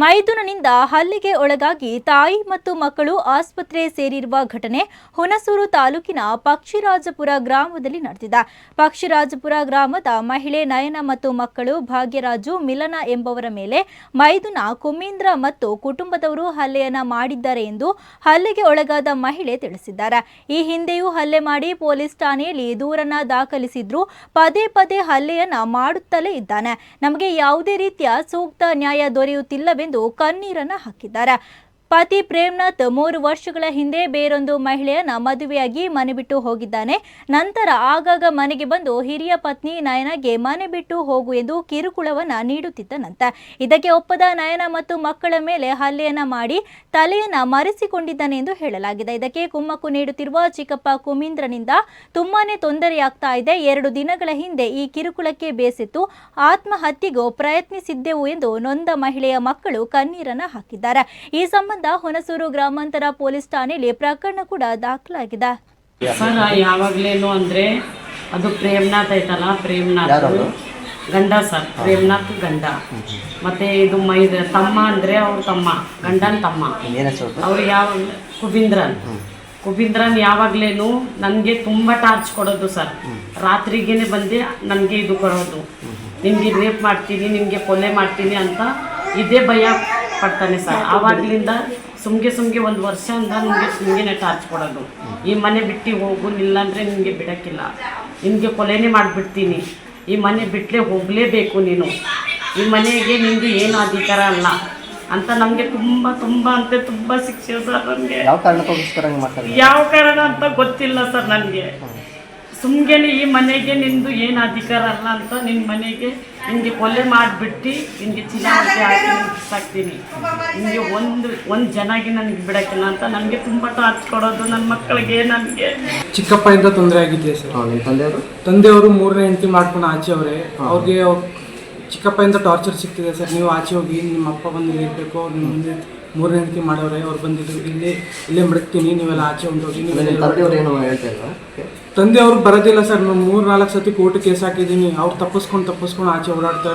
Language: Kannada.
ಮೈದುನನಿಂದ ಹಲ್ಲಿಗೆ ಒಳಗಾಗಿ ತಾಯಿ ಮತ್ತು ಮಕ್ಕಳು ಆಸ್ಪತ್ರೆ ಸೇರಿರುವ ಘಟನೆ ಹುಣಸೂರು ತಾಲೂಕಿನ ಪಕ್ಷಿರಾಜಪುರ ಗ್ರಾಮದಲ್ಲಿ ನಡೆದಿದೆ. ಪಕ್ಷಿರಾಜಪುರ ಗ್ರಾಮದ ಮಹಿಳೆ ನಯನ ಮತ್ತು ಮಕ್ಕಳು ಭಾಗ್ಯರಾಜು ಮಿಲನ ಎಂಬವರ ಮೇಲೆ ಮೈದುನ ಕುಮೀಂದ್ರ ಮತ್ತು ಕುಟುಂಬದವರು ಹಲ್ಲೆಯನ್ನ ಮಾಡಿದ್ದಾರೆ ಎಂದು ಹಲ್ಲೆಗೆ ಒಳಗಾದ ಮಹಿಳೆ ತಿಳಿಸಿದ್ದಾರೆ. ಈ ಹಿಂದೆಯೂ ಹಲ್ಲೆ ಮಾಡಿ ಪೊಲೀಸ್ ಠಾಣೆಯಲ್ಲಿ ದೂರನ್ನ ದಾಖಲಿಸಿದ್ರು. ಪದೇ ಪದೇ ಹಲ್ಲೆಯನ್ನ ಮಾಡುತ್ತಲೇ ಇದ್ದಾನೆ. ನಮಗೆ ಯಾವುದೇ ರೀತಿಯ ಸೂಕ್ತ ನ್ಯಾಯ ದೊರೆಯುತ್ತಿಲ್ಲವೆಂದು ಕಣ್ಣೀರನ್ನ ಹಾಕಿದ್ದಾರೆ. ಪತಿ ಪ್ರೇಮ್ನಾಥ್ ಮೂರು ವರ್ಷಗಳ ಹಿಂದೆ ಬೇರೊಂದು ಮಹಿಳೆಯನ್ನ ಮದುವೆಯಾಗಿ ಮನೆ ಬಿಟ್ಟು ಹೋಗಿದ್ದಾನೆ. ನಂತರ ಆಗಾಗ ಮನೆಗೆ ಬಂದು ಹಿರಿಯ ಪತ್ನಿ ನಯನಗೆ ಮನೆ ಬಿಟ್ಟು ಹೋಗು ಎಂದು ಕಿರುಕುಳವನ್ನ ನೀಡುತ್ತಿದ್ದನಂತೆ. ಇದಕ್ಕೆ ಒಪ್ಪದ ನಯನ ಮತ್ತು ಮಕ್ಕಳ ಮೇಲೆ ಹಲ್ಲೆಯನ್ನ ಮಾಡಿ ತಲೆಯನ್ನ ಮರೆಸಿಕೊಂಡಿದ್ದಾನೆ ಎಂದು ಹೇಳಲಾಗಿದೆ. ಇದಕ್ಕೆ ಕುಮ್ಮಕ್ಕು ನೀಡುತ್ತಿರುವ ಚಿಕ್ಕಪ್ಪ ಕುಮೀಂದ್ರನಿಂದ ತುಂಬಾನೇ ತೊಂದರೆಯಾಗ್ತಾ ಇದೆ. ಎರಡು ದಿನಗಳ ಹಿಂದೆ ಈ ಕಿರುಕುಳಕ್ಕೆ ಬೇಸಿತ್ತು. ಆತ್ಮಹತ್ಯೆಗೂ ಪ್ರಯತ್ನಿಸಿದ್ದೆವು ಎಂದು ನೊಂದ ಮಹಿಳೆಯ ಮಕ್ಕಳು ಕಣ್ಣೀರನ್ನ ಹಾಕಿದ್ದಾರೆ. ಈ ಸಂಬಂಧ ಹುಣಸೂರು ಗ್ರಾಮಾಂತರ ಪೊಲೀಸ್ ಠಾಣೆಯಲ್ಲಿ ಪ್ರಕರಣ ಕೂಡ ದಾಖಲಾಗಿದೆ. ಸರ್ ಯಾವಾಗ್ಲೇನು ಅಂದ್ರೆ ಅದು ಪ್ರೇಮ್ನಾಥ್ ಐತಲ್ಲ ಪ್ರೇಮ್ನಾಥ್? ಗಂಡ ಸರ್ ಪ್ರೇಮ್ನಾಥ್ ಗಂಡ. ಮತ್ತೆ ಇದು ಮೈದ ತಮ್ಮ ಅಂದ್ರೆ ಅವ್ರ ತಮ್ಮ ಗಂಡನ ತಮ್ಮ. ಅವ್ರು ಯಾವ ಕುಬೀಂದ್ರನ್. ಕುಬೀಂದ್ರನ್ ಯಾವಾಗ್ಲೇನು ನನಗೆ ತುಂಬಾ ಟಾರ್ಚ್ ಕೊಡೋದು ಸರ್. ರಾತ್ರಿಗೇನೆ ಬಂದು ನನಗೆ ಇದು ಕೊಡೋದು. ನಿಮಗೆ ರೇಪ್ ಮಾಡ್ತೀನಿ ನಿಮಗೆ ಕೊಲೆ ಮಾಡ್ತೀನಿ ಅಂತ ಇದೇ ಭಯ. ಪಡ್ತಾನೆ ಸರ್. ಆವಾಗ್ಲಿಂದ ಸುಮ್ಗೆ ಸುಮ್ಗೆ ಒಂದು ವರ್ಷದಿಂದ ನಿಮಗೆ ಸುಮ್ಗೆನೆ ಟಾರ್ಚ್ ಕೊಡೋದು. ಈ ಮನೆ ಬಿಟ್ಟು ಹೋಗು ನಿಲ್ಲಾಂದ್ರೆ ನಿಮಗೆ ಬಿಡೋಕ್ಕಿಲ್ಲ. ನಿಮಗೆ ಕೊಲೆನೇ ಮಾಡಿಬಿಡ್ತೀನಿ. ಈ ಮನೆ ಬಿಟ್ಟಲೆ ಹೋಗಲೇಬೇಕು ನೀನು. ಈ ಮನೆಗೆ ನಿಮಗೆ ಏನು ಅಧಿಕಾರ ಅಲ್ಲ. ಅಂತ ನಮಗೆ ತುಂಬ ತುಂಬ ಅಂತ ತುಂಬ ಶಿಕ್ಷೆ ಸರ್ ನನಗೆ ಯಾವ ಕಾರಣಕ್ಕೋಸ್ಕರ ಯಾವ ಕಾರಣ ಅಂತ ಗೊತ್ತಿಲ್ಲ ಸರ್ ನನಗೆ ಸುಮ್ಗೆನೆ ಈ ಮನೆಗೆ ನಿಂದು ಏನು ಅಧಿಕಾರ ಅಲ್ಲ ಅಂತ ನಿನ್ನ ಮನೆಗೆ ನಿಮಗೆ ಕೊಲೆ ಮಾಡಿಬಿಟ್ಟು ನಿಮಗೆ ಚಿನ್ನಾವತಿ ಹಾಕಿ ಸಾಕ್ತೀನಿ ನಿನಗೆ ಒಂದು ಒಂದು ಜನಾಗಿ ನನಗೆ ಬಿಡೋಕ್ಕಿಲ್ಲ ಅಂತ ನನಗೆ ತುಂಬ ಟಾರ್ಚ್ ಕೊಡೋದು ನನ್ನ ಮಕ್ಕಳಿಗೆ ನನಗೆ. ಚಿಕ್ಕಪ್ಪಯಿಂದ ತೊಂದರೆ ಆಗಿದೆಯಾ ಸರ್? ನಿಮ್ಮ ತಂದೆಯವರು? ತಂದೆಯವರು ಮೂರನೇ ಹೆಂಡತಿ ಮಾಡ್ಕೊಂಡು ಆಚೆ ಅವರೇ. ಅವ್ರಿಗೆ ಚಿಕ್ಕಪ್ಪ ಇಂದ ಟಾರ್ಚರ್ ಸಿಗ್ತಿದೆ ಸರ್. ನೀವು ಆಚೆ ಹೋಗಿ ನಿಮ್ಮ ಅಪ್ಪ ಬಂದು ಇಲ್ಲಿ ಇರಬೇಕು ಅವ್ರು ನಿಮ್ಮ ಮುಂದೆ ಮೂರನೇ ಹೆಂಡತಿ ಮಾಡೋರೆ ಅವ್ರು ಬಂದಿದ್ರು ಇಲ್ಲಿ ಇಲ್ಲೇ ಮಡಗ್ತೀನಿ ನೀವೆಲ್ಲ ಆಚೆ ಒಂದು ನಿಮ್ಮ ನೀವೆಲ್ಲ ಹೇಳ್ತಾ ಇಲ್ವಾ? ತಂದೆ ಅವ್ರಿಗೆ ಬರೋದಿಲ್ಲ ಸರ್. ನಾನು ಮೂರು ನಾಲ್ಕು ಸತಿ ಕೋರ್ಟ್ ಕೇಸ್ ಹಾಕಿದ್ದೀನಿ. ಅವ್ರು ತಪ್ಪಿಸ್ಕೊಂಡು ತಪ್ಪಿಸ್ಕೊಂಡು ಆಚೆ ಓಡಾಡ್ತಾರೆ.